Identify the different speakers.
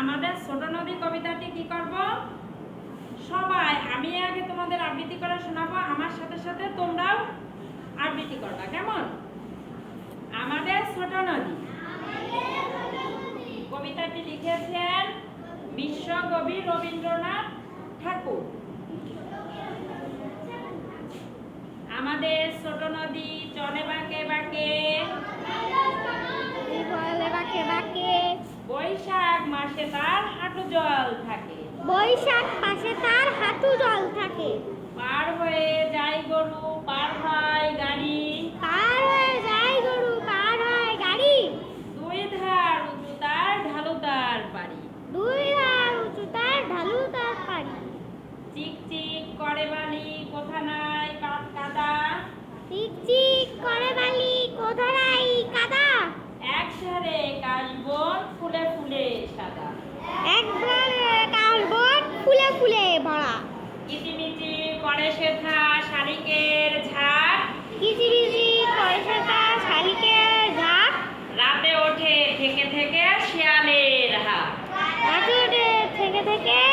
Speaker 1: আমাদের ছোট নদী কবিতাটি কি করব? সবাই, আমি আগে তোমাদের আবৃত্তি করে শোনাবো, আমার সাথে সাথে তোমরাও আবৃত্তি করবা, কেমন? আমাদের ছোট নদী। কবিতাটি লিখেছেন বিশ্বকবি রবীন্দ্রনাথ ঠাকুর। আমাদের ছোট নদী চলে বাঁকে বাঁকে। মাসে তার হাঁটু জল থাকে।
Speaker 2: বৈশাখ পাশে তার হাঁটু জল থাকে।
Speaker 1: পার হয়ে যায় গরু পার হয় গাড়ি।
Speaker 2: পার হয়ে যায় গরু পার হয় গাড়ি।
Speaker 1: দুই ধার উঁচু তার ঢালু তার বাড়ি
Speaker 2: দুই ধার উঁচু তার ঢালু তার পাড়ি।
Speaker 1: চিক চিক করে বালি কোথা নাই পাত কাদা।
Speaker 2: চিক চিক করে বালি কোথা নাই
Speaker 1: কাদা। করে শেথা শালিকের
Speaker 2: শালিকের
Speaker 1: রাতে ওঠে থেকে থেকে শিয়ালের
Speaker 2: রাতে উঠে থেকে থেকে